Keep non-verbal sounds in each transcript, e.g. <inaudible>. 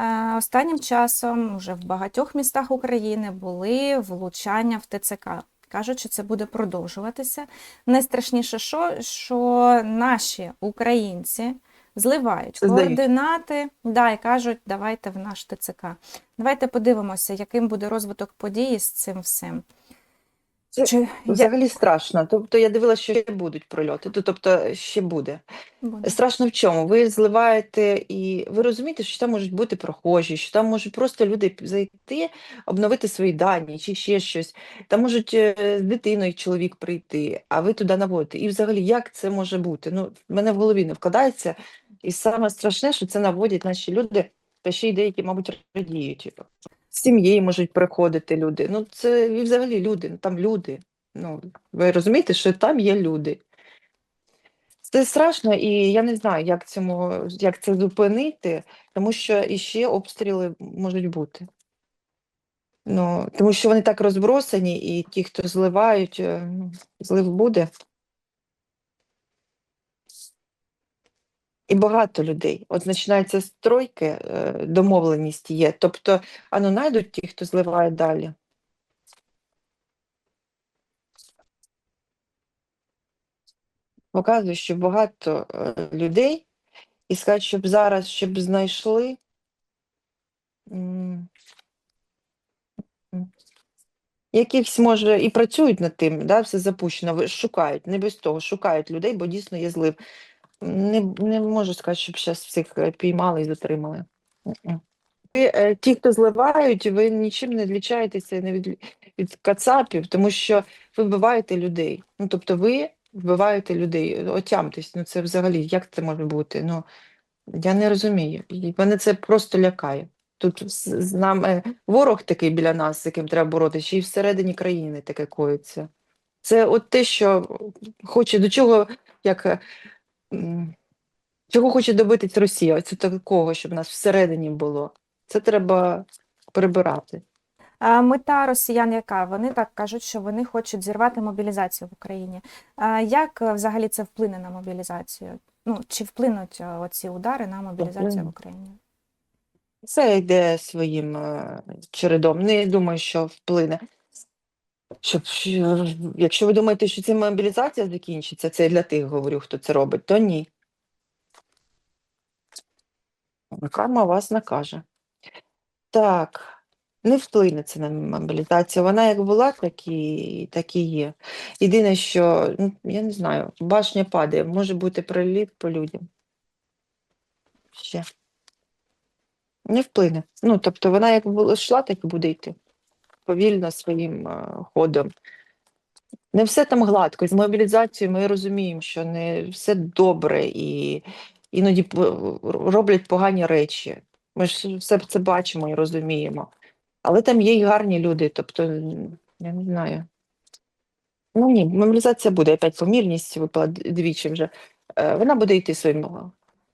Е, Останнім часом вже в багатьох містах України були влучання в ТЦК. Кажуть, що це буде продовжуватися. Найстрашніше, що, що наші українці зливають здають. координати да, і кажуть, давайте в наш ТЦК. Давайте подивимося, яким буде розвиток події з цим всім. Це Чи я... Взагалі страшно. Тобто я дивилася, що ще будуть прильоти. То- Тобто ще буде. буде? Страшно в чому? Ви зливаєте і ви розумієте, що там можуть бути прохожі, що там можуть просто люди зайти, обновити свої дані чи ще щось. Там можуть е, з дитиною чоловік прийти, а ви туди наводите. І взагалі, як це може бути? Ну, в мене в голові не вкладається. І саме страшне, що це наводять наші люди, та ще й деякі, мабуть, радіють. З сім'єю можуть приходити люди. Ну, це взагалі люди, ну, там люди. Ну, ви розумієте, що там є люди. Це страшно, і я не знаю, як цьому, як це зупинити, тому що іще обстріли можуть бути. Ну, тому що вони так розбросані, і ті, хто зливають, е, ну, злив буде. І багато людей. От починаються стройки, е, домовленість є. Тобто, а ну знайдуть ті, хто зливає далі. Показує, що багато е, людей, і сказати, щоб зараз, щоб знайшли. Якихось може і працюють над тим, да, все запущено, шукають, не без того, шукають людей, бо дійсно є злив. Не, не можу сказати, щоб зараз всіх е, піймали і затримали. Ви, е, ті, хто зливають, ви нічим не відлічаєтеся не від, від кацапів, тому що ви вбиваєте людей. Ну, тобто ви вбиваєте людей. Отямтесь, ну це взагалі, як це може бути? Ну, я не розумію. І мене це просто лякає. Тут з, нами ворог такий біля нас, з яким треба боротися, й всередині країни таке коїться. Це от те, що хоче до чого, як е, чого хоче добитись Росія? Оце такого, щоб нас всередині було. Це треба прибирати. А Мета росіян яка? Вони так кажуть, що вони хочуть зірвати мобілізацію в Україні. А Як е, взагалі це вплине на мобілізацію? Ну, чи вплинуть е, оці удари на мобілізацію в Україні? Це йде своїм е, чередом. Не думаю, що вплине. Щоб, якщо ви думаєте, що ця мобілізація закінчиться, це я для тих говорю, хто це робить, то ні. Карма вас накаже. Так, не вплине це на мобілізацію. Вона як була, так і, так і є. Єдине, що, ну, я не знаю, башня падає, може бути приліт по людям. Ще. Не вплине. Ну, тобто вона як була йшла, так і буде йти. Повільно своїм е, ходом. Не все там гладко. З мобілізацією ми розуміємо, що не все добре і іноді роблять погані речі. Ми ж все це бачимо і розуміємо. Але там є й гарні люди, тобто, я не знаю. Ну ні, мобілізація буде, опять помірність випала двічі вже. Е, Вона буде йти своїм.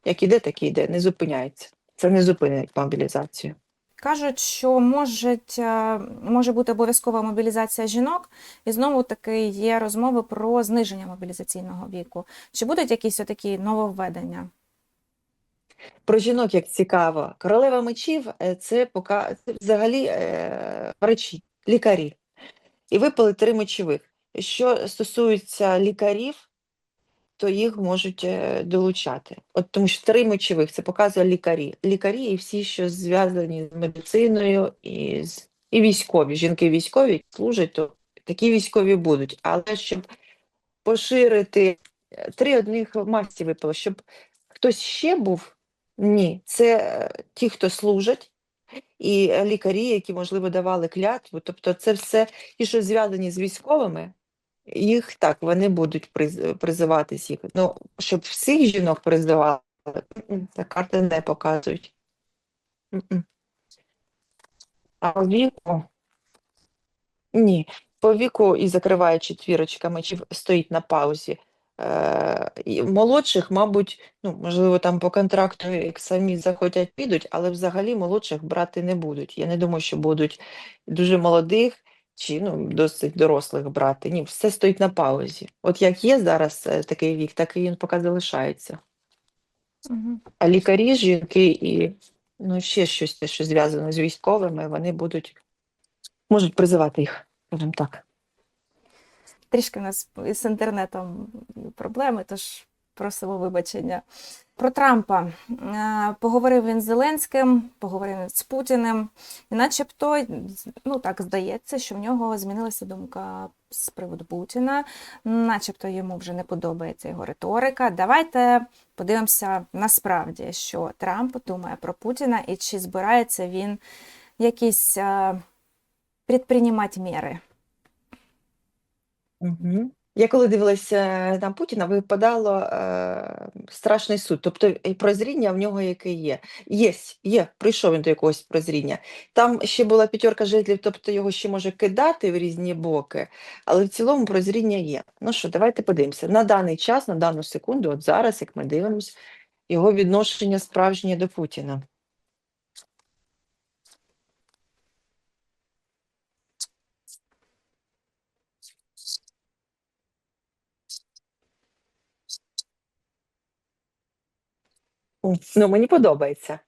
Як іде, так і йде, не зупиняється. Це не зупинить мобілізацію. Кажуть, що можуть, е, може бути обов'язкова мобілізація жінок, і знову таки є розмови про зниження мобілізаційного віку. Чи будуть якісь отакі нововведення? Про жінок як цікаво. Королева мечів е, це пока це взагалі е, врачі, лікарі. І випали три мечових. Що стосується лікарів, то їх можуть е, долучати. От тому що три мечових це показує лікарі. Лікарі і всі, що зв'язані з медициною і, з, і військові. Жінки військові служать, то такі військові будуть. Але щоб поширити е, три одних масті випало, щоб хтось ще був. Ні, це е, ті, хто служать, і лікарі, які, можливо, давали клятву. Тобто, це все ті, що зв'язані з військовими, їх так, вони будуть приз- призиватись їх. Ну, щоб всіх жінок призивали, м-м, карти не показують. А віку ні. По віку і закриває четвірочка мечів стоїть на паузі. Е, і молодших, мабуть, ну, можливо, там по контракту як самі захотять підуть, але взагалі молодших брати не будуть. Я не думаю, що будуть дуже молодих чи ну, досить дорослих брати. Ні, все стоїть на паузі. От як є зараз е, такий вік, так і він поки залишається. Угу. А лікарі, жінки і ну, ще щось, те, що зв'язано з військовими, вони будуть, можуть призивати їх, скажімо так. Трішки в нас з інтернетом проблеми, тож просимо вибачення. Про Трампа Е, поговорив він з Зеленським, поговорив з Путіним, і начебто, ну так здається, що в нього змінилася думка з приводу Путіна, начебто йому вже не подобається його риторика. Давайте подивимося насправді, що Трамп думає про Путіна і чи збирається він якісь е, предприймати міри. Угу. Я коли дивилася на Путіна, випадало е, страшний суд. Тобто прозріння в нього яке є. Є, є, прийшов він до якогось прозріння. Там ще була п'ятерка жезлів, тобто його ще може кидати в різні боки, але в цілому прозріння є. Ну що, давайте подивимося. На даний час, на дану секунду, от зараз, як ми дивимося, його відношення справжнє до Путіна. Ну, мені подобається.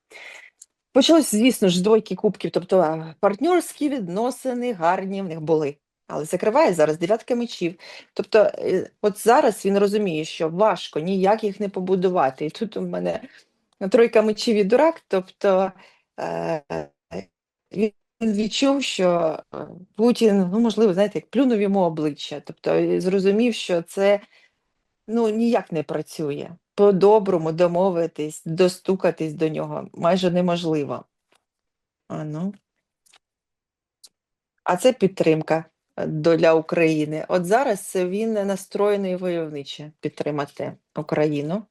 Почалось, звісно ж, двойки кубків, тобто партнерські відносини гарні в них були. Але закриває зараз дев'ятка мечів. Тобто, е, от зараз він розуміє, що важко ніяк їх не побудувати. І тут у мене тройка мечів і дурак, тобто е, він відчув, що е, Путін, ну, можливо, знаєте, як плюнув йому обличчя. Тобто зрозумів, що це ну, ніяк не працює. По-доброму домовитись, достукатись до нього майже неможливо. А, ну. а це підтримка е, для України. От зараз він настроєний войовниче підтримати Україну.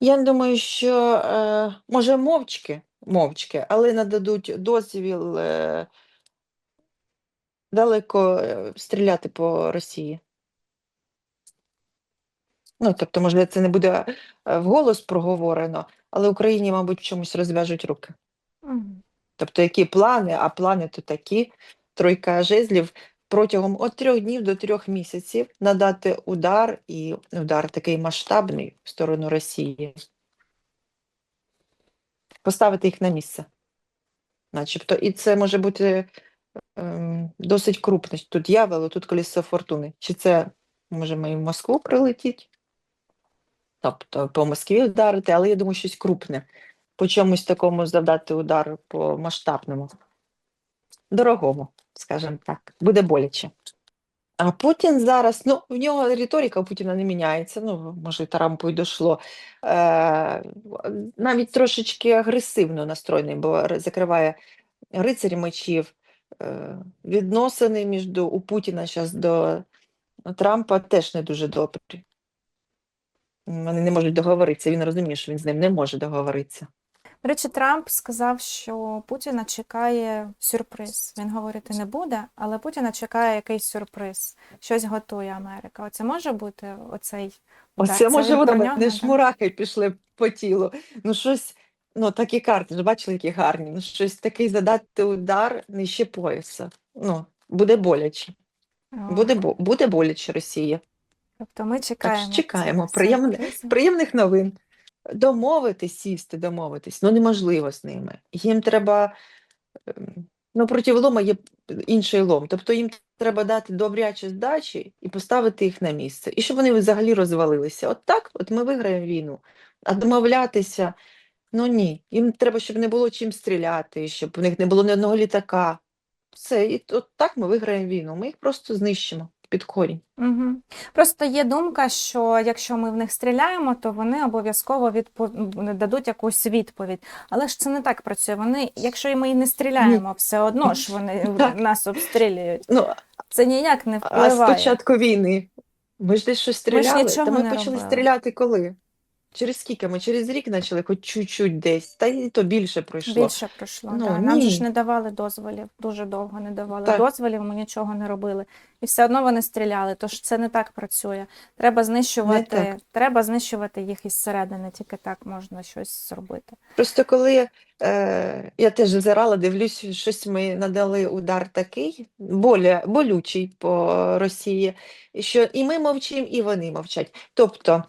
Я думаю, що е, може мовчки, мовчки, але нададуть дозвіл е, далеко е, стріляти по Росії. Ну, тобто, може, це не буде е, вголос проговорено, але Україні, мабуть, в чомусь розв'яжуть руки. Тобто, які плани, а плани то такі, тройка жезлів протягом від трьох днів до трьох місяців надати удар, і удар такий масштабний в сторону Росії. Поставити їх на місце. Начебто, і це може бути досить крупне. Тут явело, тут колесо фортуни. Чи це може ми в Москву прилетіть? Тобто по Москві вдарити, але я думаю, щось крупне. По чомусь такому завдати удар по масштабному. Дорогому, скажімо так, буде боляче. А Путін зараз, ну, в нього риторика Путіна не міняється. Ну, може, Трампу й дошло. Е, навіть трошечки агресивно настроєний, бо закриває рицарі мечів. Е, відносини між до- у Путіна зараз до Трампа теж не дуже добрі. Вони не можуть договоритися. Він розуміє, що він з ним не може договоритися. До речі, Трамп сказав, що Путіна чекає сюрприз. Він говорити не буде, але Путіна чекає якийсь сюрприз. Щось готує Америка. Оце може бути оцей удар? Оце Це може мене так? шмурахи пішли по тілу. Ну, щось, ну, такі карти, ж бачили, які гарні. Ну, щось такий задати удар нижче пояса. Ну, буде боляче. Буде, бо- буде боляче Росія. Тобто ми Так чекаємо. що чекаємо. цього Приємне, сюрпризу. приємних новин. Домовитись, сісти, домовитись. Ну, неможливо з ними. Їм треба, ем, ну, проти лома є інший лом. Тобто їм треба дати добрячі здачі і поставити їх на місце. І щоб вони взагалі розвалилися. От так, от ми виграємо війну. А домовлятися, ну ні. Їм треба, щоб не було чим стріляти, щоб у них не було ні одного літака. Все, і от так ми виграємо війну. Ми їх просто знищимо під корінь. Угу. Просто є думка, що якщо ми в них стріляємо, то вони обов'язково відпо... дадуть якусь відповідь. Але ж це не так працює. Вони, якщо ми і не стріляємо, все одно ж <laughs> вони Так. нас обстрілюють. Ну, Це ніяк не А з впливає. початку війни ми ж десь щось Ми ж стріляли, нічого та ми не почали робили. стріляти коли? Через скільки ми? Через рік почали, хоч чуть-чуть десь, та й то більше пройшло. Більше пройшло. Ну, да. Нам же ж не давали дозволів, дуже довго не давали Так. дозволів, ми нічого не робили. І все одно вони стріляли. Тож це не так працює. Треба знищувати, так. треба знищувати їх із середини, тільки так можна щось зробити. Просто коли е, я теж зазирала, дивлюсь, щось ми надали удар такий, боля, болючий по Росії, що і ми мовчимо, і вони мовчать. Тобто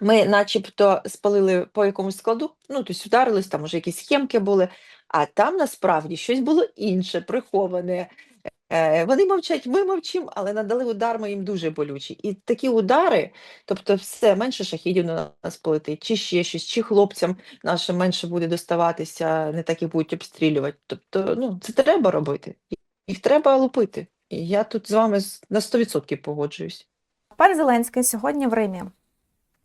ми начебто спалили по якомусь складу, ну, тобто вдарились, там уже якісь схемки були, а там насправді щось було інше, приховане. Е, Вони мовчать, ми мовчимо, але надали удар ми їм дуже болючий. І такі удари, тобто все, менше шахідів на нас полетить, чи ще щось, чи хлопцям нашим менше буде доставатися, не так їх будуть обстрілювати. Тобто, ну, це треба робити. Їх треба лупити. І я тут з вами на 100% погоджуюсь. Пан Зеленський сьогодні в Римі.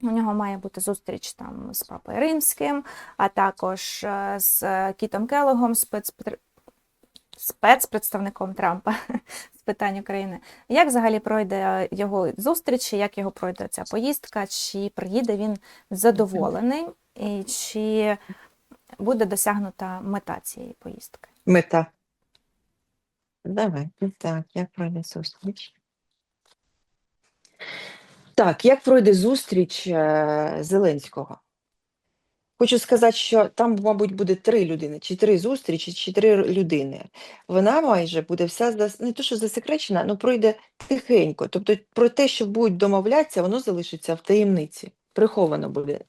У нього має бути зустріч там з папою Римським, а також е, з Кітом Келогом, спецпр- спецпредставником Трампа <laughs> з питань України. Як взагалі пройде його зустріч, як його пройде ця поїздка? Чи приїде він задоволений, і чи буде досягнута мета цієї поїздки? Мета. Давай. Так, як пройде зустріч? Так, як пройде зустріч е, Зеленського? Хочу сказати, що там, мабуть, буде три людини, чи три зустрічі, чи три людини. Вона майже буде вся зас- не то, що засекречена, але пройде тихенько. Тобто про те, що будуть домовлятися, воно залишиться в таємниці. Приховано буде.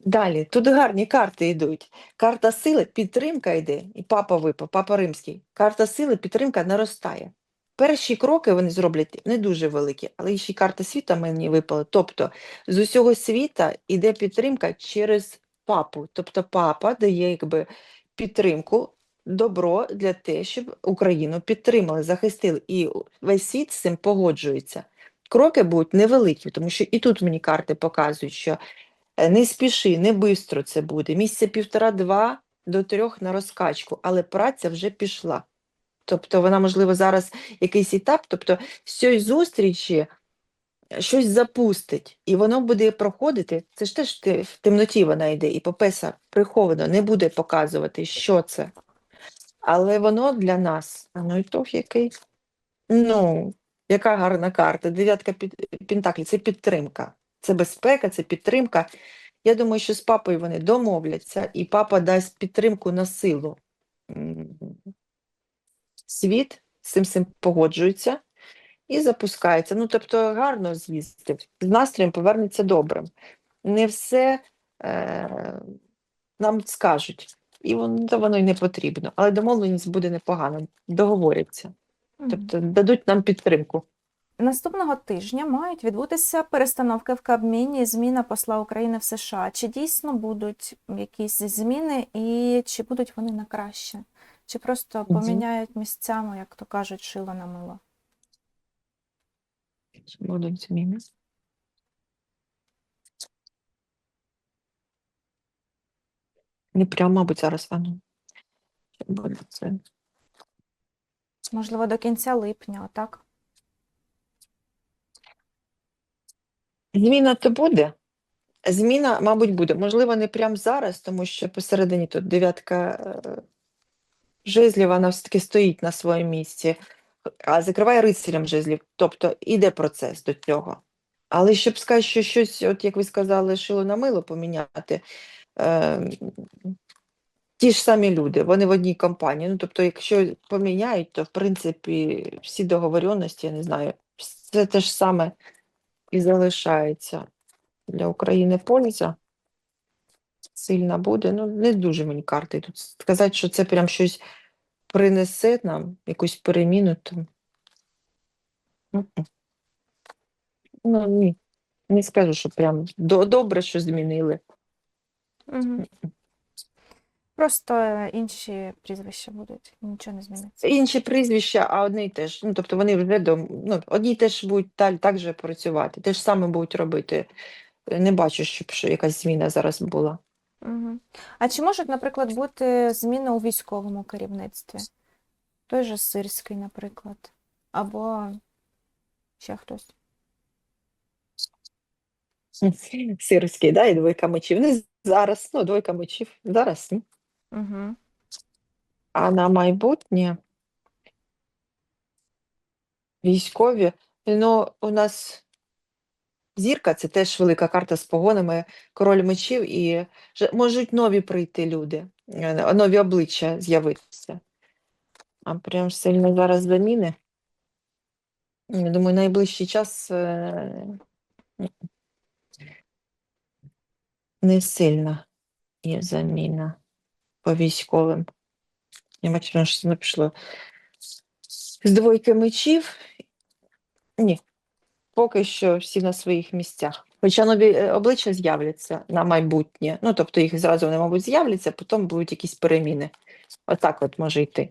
Далі, тут гарні карти йдуть. Карта сили, підтримка йде, і папа випав, папа римський. Карта сили, підтримка наростає. Перші кроки вони зроблять не дуже великі, але ще й карта світа мені випала. Тобто з усього світа йде підтримка через папу. Тобто папа дає якби підтримку, добро для те, щоб Україну підтримали, захистили. І весь світ з цим погоджується. Кроки будуть невеликі, тому що і тут мені карти показують, що Е, Не спіши, не бистро це буде. Місяця півтора-два до трьох на розкачку, але праця вже пішла. Тобто вона, можливо, зараз якийсь етап, тобто з цієї зустрічі е, щось запустить, і воно буде проходити. Це ж теж в темноті вона йде, і попеса приховано не буде показувати, що це. Але воно для нас, ну і то який. Ну, яка гарна карта. Дев'ятка. Пентаклі це підтримка. Це безпека, це підтримка. Я думаю, що з папою вони домовляться, і папа дасть підтримку на силу. Світ з цим всім погоджується і запускається. Ну, тобто, гарно з'їздив. З настроєм повернеться добрим. Не все е, нам скажуть, і воно, то воно й не потрібно. Але домовленість буде непогана. Договоряться. Тобто дадуть нам підтримку. Наступного тижня мають відбутися перестановки в Кабміні, зміна посла України в США. Чи дійсно будуть якісь зміни і чи будуть вони на краще? Чи просто поміняють місцями, як то кажуть, шило на мило? Будуть зміни. Не прямо, мабуть, зараз. Чи буде це? Можливо, до кінця липня, отак? Зміна то буде. Зміна, мабуть, буде. Можливо, не прямо зараз, тому що посередині тут дев'ятка е, жезлів, вона все-таки стоїть на своєму місці, а закриває рицарем жезлів. Тобто іде процес до цього. Але щоб сказати, що щось, от як ви сказали, шило на мило поміняти, е, ті ж самі люди, вони в одній компанії. Ну, тобто, якщо поміняють, то в принципі всі договоренності, я не знаю, це те ж саме і залишається для України польза. Сильна буде. Ну, не дуже мені карти тут сказати, що це прям щось принесе нам, якусь переміну, то ну, ні. Не скажу, що прям добре, що змінили. Угу. Просто е, інші прізвища будуть, нічого не зміниться. Інші прізвища, а одні теж. Ну, тобто вони вже до, ну, одні теж будуть так, так же працювати, те ж саме будуть робити. Не бачу, щоб що якась зміна зараз була. Угу. А чи можуть, наприклад, бути зміни у військовому керівництві? Той же Сирський, наприклад, або ще хтось. <laughs> Сирський, да, і двойка мечів. Не зараз, ну, двойка мечів. Зараз ні. Угу. А на майбутнє військові, ну, у нас зірка це теж велика карта з погонами, король мечів, і можуть нові прийти люди, е, нові обличчя з'явитися. А прям сильно зараз заміни. Я думаю, найближчий час е, не сильно є заміна по військовим. Я бачу, воно не пішло. З двойки мечів. Ні. Поки що всі на своїх місцях. Хоча нові е, обличчя з'являться на майбутнє. Ну, тобто їх зразу вони, мабуть, з'являться, потім будуть якісь переміни. Отак от може йти.